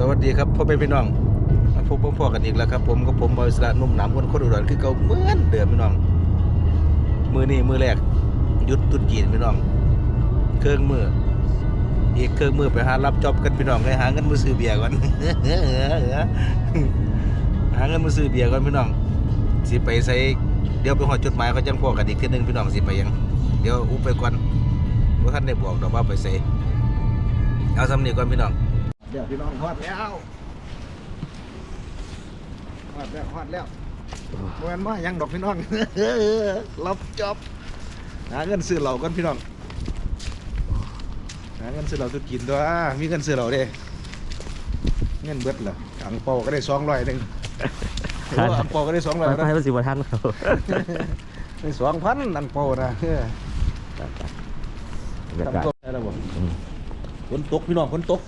สวัสดีครับพ่อแม่พี่น้องมาพบพ่อๆกันอีกแล้วครับ ผมกับผมบอยสระนุ่มหนามคนโคนอุดรคือเก่าเหมือนเดิมพี่น้อง มือนี้มือแรกยุดตุดจีนพี่น้อง เครื่องมืออีกเครื่องมือไปหารับจอบกันพี่น้องให้หาเงินมาซื้อเบียร์ก่อนหาเงินมาซื้อเบียร์ก่อนพี่น้องสิไปใส่เดี๋ยวไปหอดจดหมายเขาจังพ่อกันอีกทีนึงพี่น้องสิไปยัง เดี๋ยวอุบไปก่อนว่าท่านได้บอกดอกว่าไปใส่เอาสำเนียก่อนพี่น้อง เดี๋ยวพี่น้องฮอดแล้วฮอดแล้วฮอดแล้วโมนมายังดอกพี่น้องรับจอบหาเงินซื้อเหล่ากันพี่น้องหาเงินซื้อเหล่าตุกินตัวมีเงินซื้อเหล่าเด้เงินเบิดเหรออังเปาก็ได้สองร้อยหนึ่งครับอังเปาก็ได้สองร้อยไปนะให้ภาษีประทันเขาได้สองพันอังเปานะเออบรรยากาศทำตัวได้แล้วบ่อืมฝนตกพี่น้องฝนตก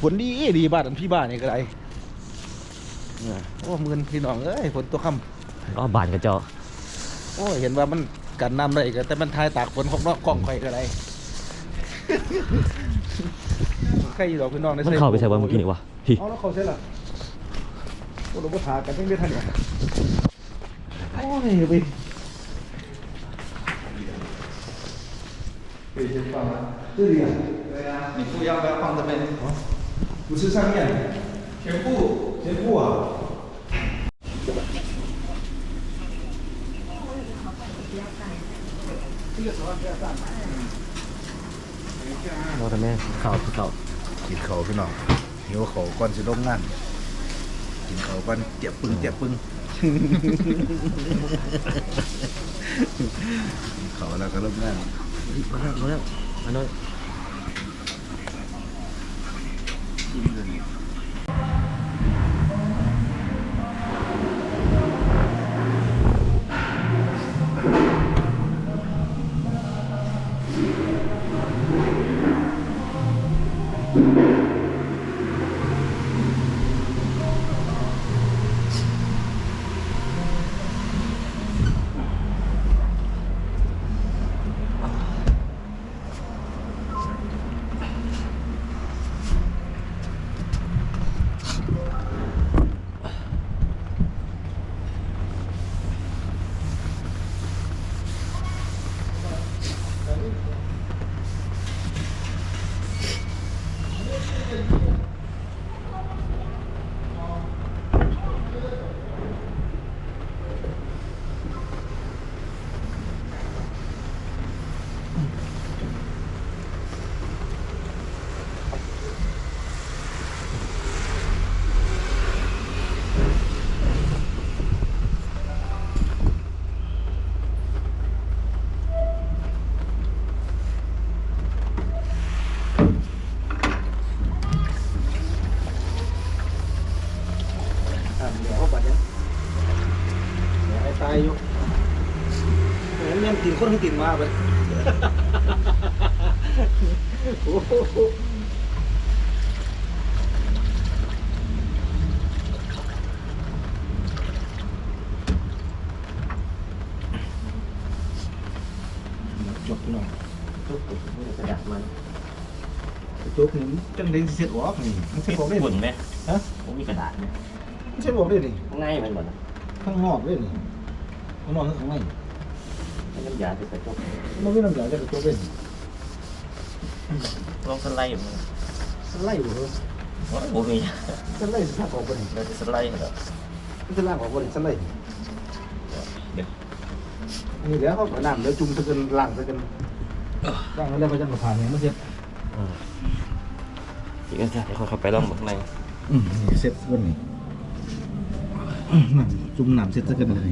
ฝนดีดีบ้านอันพี่บ้านนี่ก็ได้เนี่ยโอ้มือนพี่น้องเอ้ยฝนตกค่ ก็บานกระเจาะ ำโอ้ยเห็นว่ามันกันน้ำได้ก็แต่มันทายตากฝนของนอกกล้องไฟก็ได้ ใครอยู่ดอกพี่น้องใน มันเข้าไปใส่วันเมื่อกี้นี่วะพี่ เอาแล้วเขาเสร็จละโอ้เราบ่ทากันยังได้ทันเนี่ยโอ้ยไป对，先放了。这里啊。对呀、你布要不要放这边？ 哦，不是上面，全部，全部啊。 เราทำแม่ข่าวข่าว กินเขาพี่น้องหิวเขาก่อนสิลงงานกินเขาก่อนเจ็บปึงเจ็บปึง กินเขาแล้วก็ลงงาน มาแล้วมาแล้วมาแล้ว อ่ะ คนให้กินมาไปโอ้โหจบพี่น้องทุกกระดาษมันจบนี่จังได้เสร็จออกนี่มันเสร็จออกได้ฝุ่นไหมฮะผมมีกระดาษไหมมันเสร็จออกได้นี่ง่ายมันหมดข้างนอกเลยนี่ข้างนอกข้างในให้ น้ำยาที่ใส่ทุกมันไม่น้ำยาจะกระจกเลยลองสไลด์มันสไลด์บ่เหรอว่าผมมีสไลด์สลากออกไปนี่เราจะสไลด์เหรอมันสลากออกไปนี่สไลด์เดี๋ยวนี่เดี๋ยวเขาเอาน้ำเดี๋ยวจุ่มตะกันล้างตะกันล้างแล้วก็จะมาผ่านเนี่ยมันเสร็จอีกอันจะค่อยๆไปลองข้างในอืมนี่เสร็จวันนี้น้ำจุ่มน้ำเสร็จตะกันเลย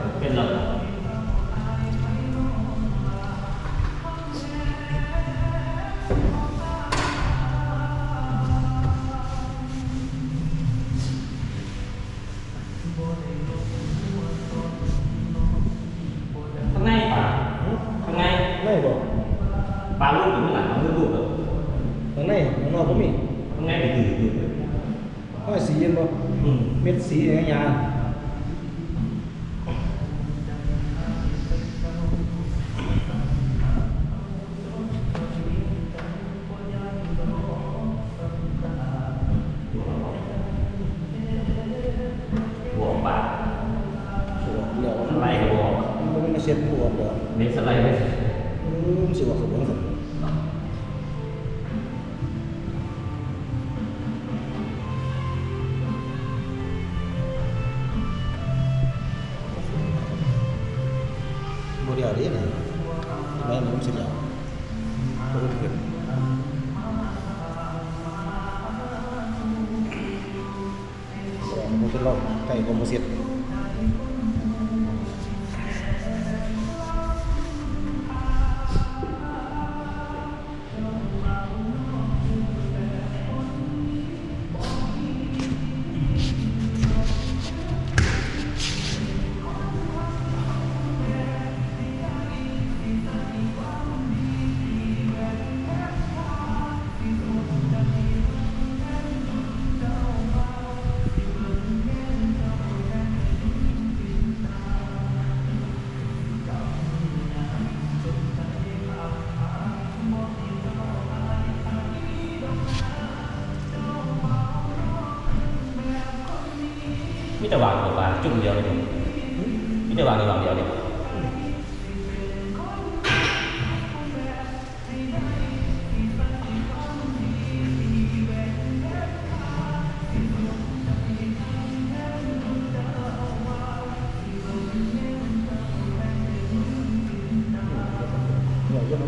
ข้างหลัมันคือรูปแบบข้างในข้างนอกก็มีข้างในไป็นสีห้อยสีเย็นบ่เม็ดสีอะไรอย่าง sejauh dia nih lumayan belum sejauh perlu pikir Mungkin lo kayak komposit.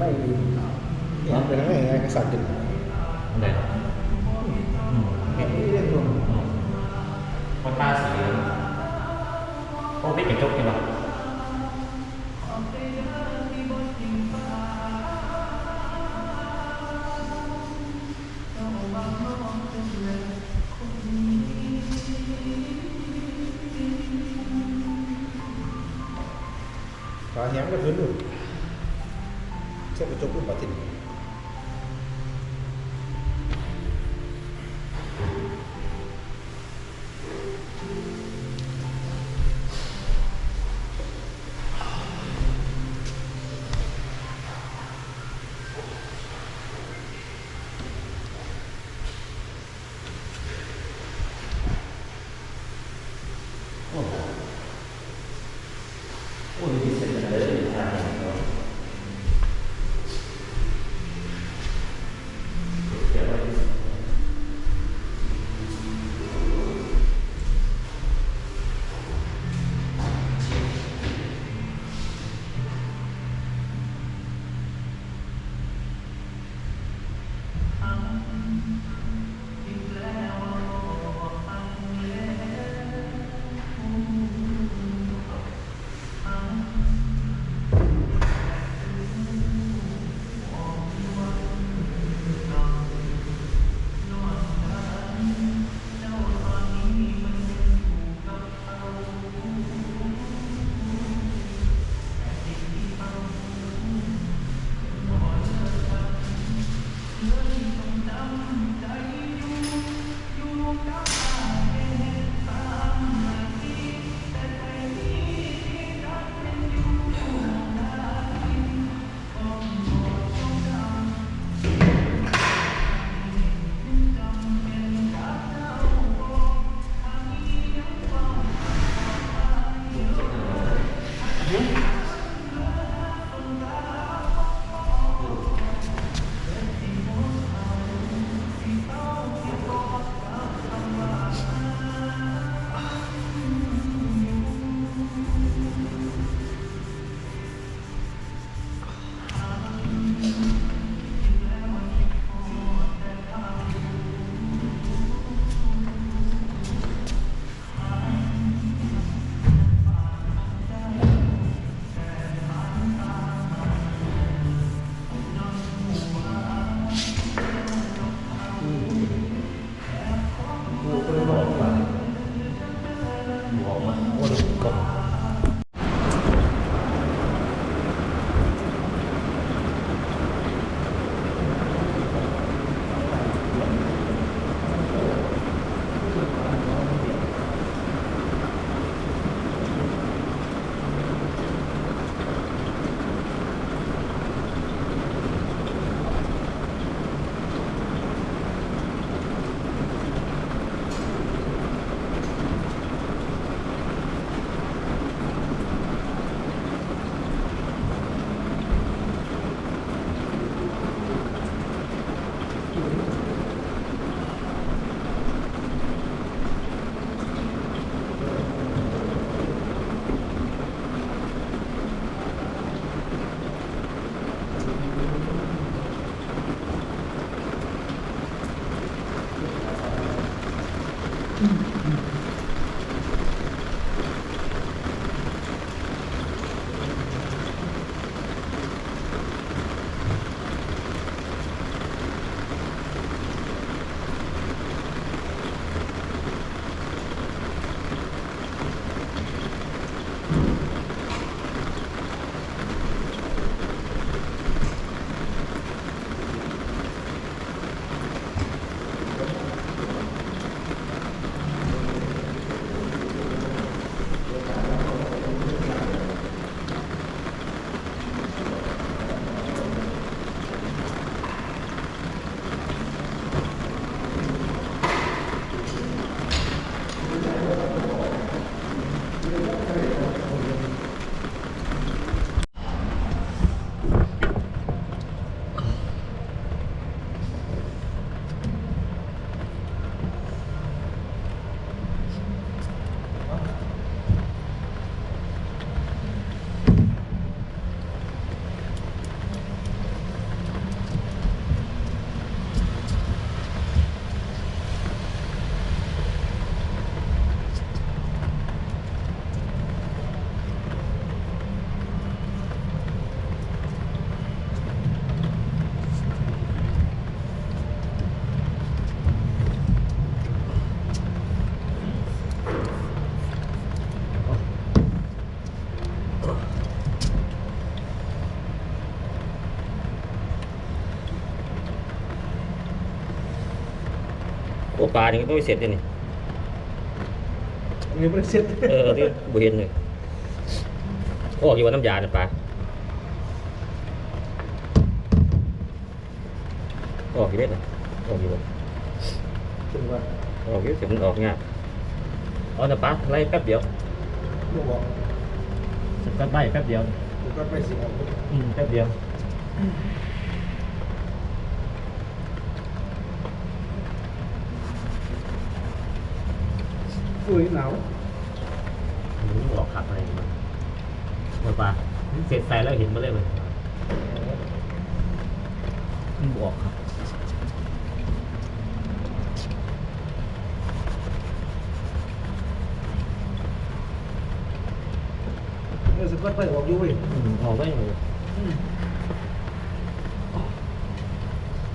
තමයි මේ ආන්දරම ඒක සද්දේ ปลานี่ก็ไม่เสร็จเลยนี่อันนี้ไม่ได้เซ็ตเออที่บุเห็นเลยโอ้อยู่ว่าน้ำยาเนี่ยปลาออกกี่เม็ดเลยออกกี่เม็ดถึงว่าออกเยอะเสียมันออกง่ายเอาแต่ปลาไล่แป๊บเดียวลูกบอกสกัดใบแป๊บเดียวลูกก็ไปสิเอาอืมแป๊บเดียว อุ้ยหนาวหนูออกขับอะไรมาหมดปลาเสร็จใส่แล้วเห็นมาเลยมันมันบออกครับเออสกัดไปออกอยู่เว้ยอืมออกได้เลย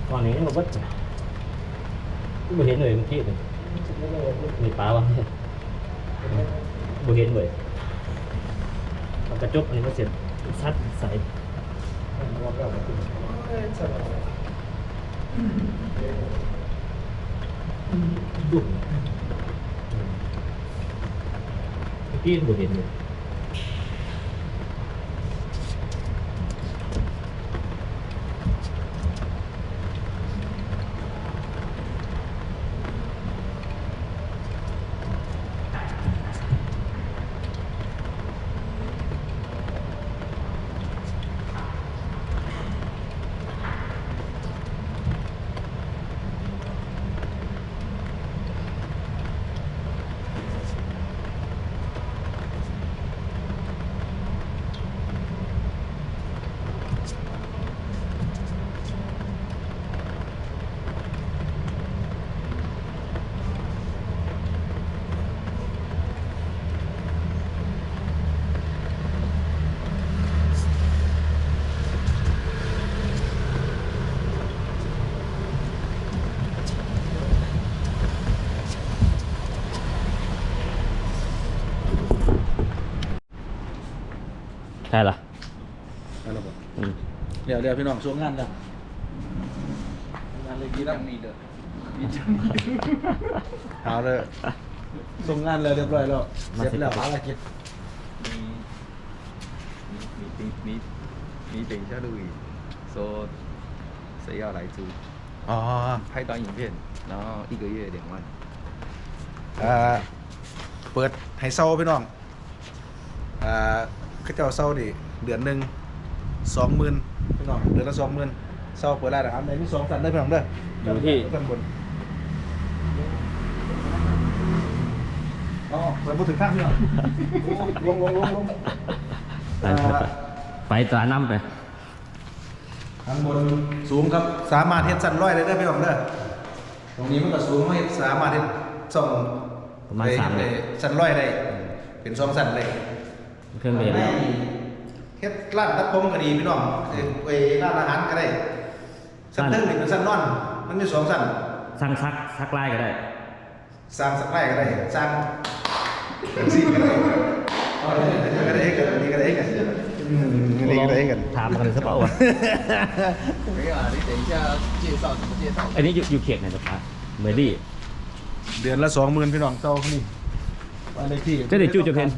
ตอนนี้มันเบิดกูบ่เห็นเลยเมื่อกี้เลยมีปลาวะ บ่เห็นเลยเอากระจกอันนี้มาเสร็จซัดใส่บอกแล้วว่าเอ้ยสบายดุ่มเมื่อกี้บ่เห็นเลย เดี๋ยวเดี๋ยวพี่น้องช่วงงานแล้วงานเลยกี่แล้วมีเด้อเอาเลยส่งงานเลยเรียบร้อยแล้วเสร็จแล้วภารกิจ 你你你你等一下录影，说谁要来租， อ๋อ 拍短影片，然后一个月两万。 เอ่อเปิดให้เซาพี่น้องอ่าเขาเจ้าเซาดิเดือนหนึ่งสองหมื่นพี่ น้องเดือนละสองหมื่นเซาเปิดร้านอาหารในมีสองสันได้อพี่น้องเด้ออยู่ที่ข้างบนอ๋อเปิดมือถือข้างพี่น้องลงลงลงลงไปไปไปไปตราน้ำไป ข้างบนสูงครับสามารถเฮ็ดสันร้อยได้เด้อพี่น้องเด้อตรงนี้มันก็สูงไม่สามารถเฮ็ดส่องประมาณสามเลเลยยสันร้อยได้เป็นสองสันเลย เครื่องเรียนให้ เฮ็ดร้านตัดผมก็ดีพี่น้องเอ้ยไปร้านอาหารก็ได้สันเทิงนี่เป็นสันนอน มันมีสองสัน สร้างซักซักไล่ก็ได้ สร้างสักไร่ก็ได้สร้างเป็นซีก็ได้เอาเลยอันนี้ก็ได้กันอันนี้ก็ได้กันอืมอันนี้ก็ได้กัน ถามกันเลยสักเปล่าวะ 没有啊，你等一下介绍怎么介绍？ อันนี้อยู่อยู่เขตไหนจ๊ะครับเมอรี่ เดือนละสองหมื่นพี่น้องเจ้านี่บ้านเลขที่ เจะได้จู้จะเพน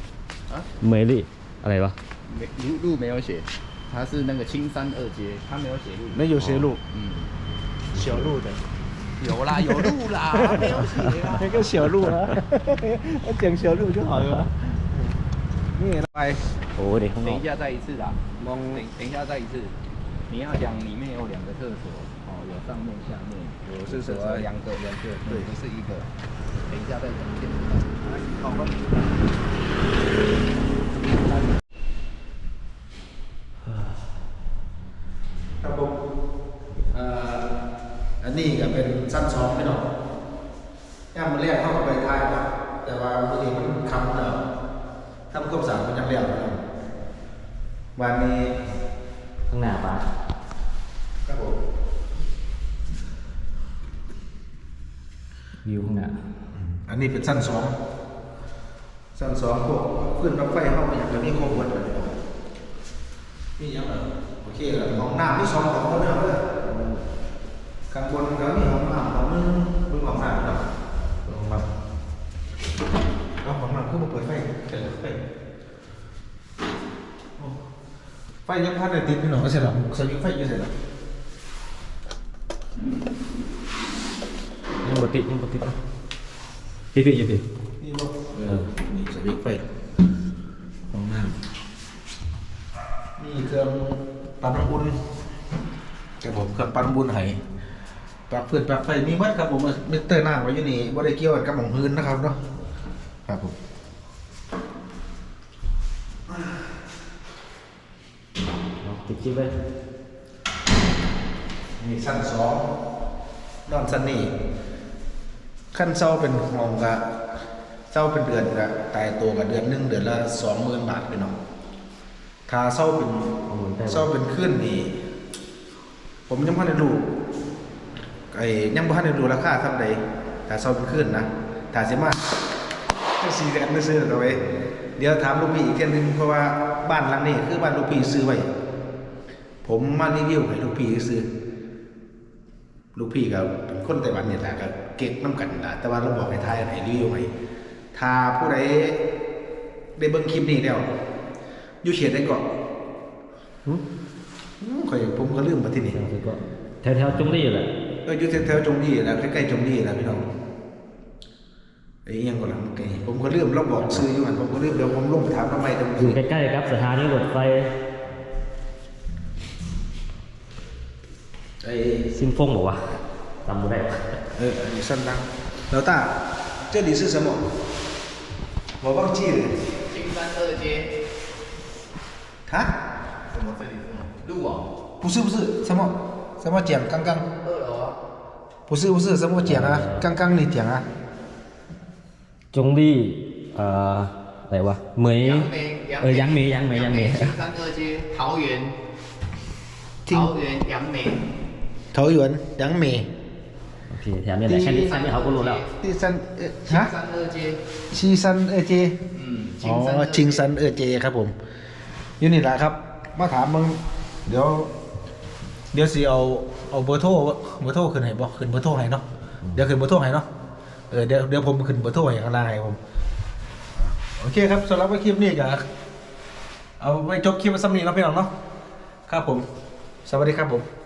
啊， เมอรี่อะไรวะ 没路路没有写，它是那个青山二街，它没有写路。没有写路、嗯，小路的。有啦，有路啦，没有写啦。那个小路啦，讲小路就好了。你也来，我的。等一下再一次啦，等等一下再一次。你要讲里面有两个厕所，哦，有上面下面。有厕所，两个两个，对，不是一个。等一下再讲。好， แต่ว่าวันนี้มันคำแล้วทำควบสามมันยังเรียกอยู่วันนี้ข้างหน้าปะครับผมวิวข้างหน้าอันนี้เป็นสั้นสองสั้นสองพวกขึ้นรถไฟเข้าไปอย่างจะมีครบหมดเลยนี่ยังเหรอโอเคแล้วของน้ำที่สองของคนเดียวเลยข้างบนก็มีของน้ำของนึงเพิ่งของน้ำเนาะ คือบ่เปิดไฟเต่ละไฟไฟยังพัดได้ติดอยู่หนอก็ใช่หรอสวิตช์ไฟอยู่ใช่หรอยังบดติดยังบ่ติดนะพี่พี่ยู่พี่นี่บ่เออนี่สวิตช์ไฟห้องน้ำนี่เครื่องปั๊น้ำอุ่นครับผมเครื่องปั๊นบุญไห้ปลั๊กเพื่นปลักไฟมีมัดครับผมมิเตอร์หน้าไว้อยู่นี่บ่ไดเกียวกับหม่องพื้นนะครับเนาะครับผม ติดจิ๊บเลยนี่ชั้นสองนอนชั้นนี้ขั้นเช่าเป็นห้องกะเช่าเป็นเดือนกะตายตัวกับเดือนหนึ่งเดือนละสองหมื่นบาทพี่น้องถ้าเช่าเป็นเอาหมุนได้าเป็นขึ้นนี่ผมยังไม่ได้รู้ไอ้ยังไม่ได้รู้ราคาเท่าใดถ้าเช่าเป็นขึ้นนะถ้าสิมาก็สี่แสนไม่ซื้อตัวไว้เดี๋ยวถามลูกพี่อีกเทียนึงเพราะว่าบ้านหลังนี้คือบ้านลูกพี่ซื้อไว้ ผมมารีวิวให้ลูกพี่ซื้อลูกพี่ก็เป็นคนไต้หวันเนี่ยแหละก็เก๊กน้ำกันนะแต่ว่าเราบอกให้ทายให้รีวิวให้ถ้าผู้ใดได้เบิ่งคลิปนี้แล้วอยู่เขียนได้ก่อนหึอืมข่อยผมก็ลืมมาที่นี่เดี๋ยวก็แถวๆจงรีแหละเอออยู่แถวๆจงดีแล้วใกล้ๆจงดีแล้วพี่น้องไอ้อิหยังก่อนล่ะเมื่อกี้ผมก็ลืมเราบอกซื้ออยู่อันผมก็ลืมเดี๋ยวผมลงไปถามทำไมจังอยู่ใกล้ๆครับสถานีรถไฟ 哎，先放我吧，咱们不带了。呃，你上当。老大，这里是什么？我忘记了。金山二街。啊？什么这里是？路啊？不是不是，什么什么讲刚刚？二楼啊？不是不是，什么讲啊？刚刚你讲啊？中立，呃，来吧。杨梅，呃，杨梅，杨梅，杨梅。金山二街，桃园。桃园杨梅。 เถาหยวนหยางเมโอเคแถวนี้แหละแค่นี้แค่นี้เขาก็รู้แล้วตีซันเออฮะซันเอเจชีซันเอเจอ๋อชิงซันเอเจครับผมยูนี่แหละครับ มาถามมึงเดี๋ยว เดี๋ยวสิเอาเอาเบอร์โทรเบอร์โทรขึ้นให้บอกขึ้นเบอร์โทรให้เนาะเดี๋ยวขึ้นเบอร์โทรให้เนาะเออเดี๋ยวเดี๋ยวผมขึ้นเบอร์โทรให้ข้างล่างให้ผมโอเคครับสำหรับคลิปนี้ก็เอาไว้จบคลิปมาสักนี้เนาะพี่น้องเนาะครับผม สวัสดีครับผม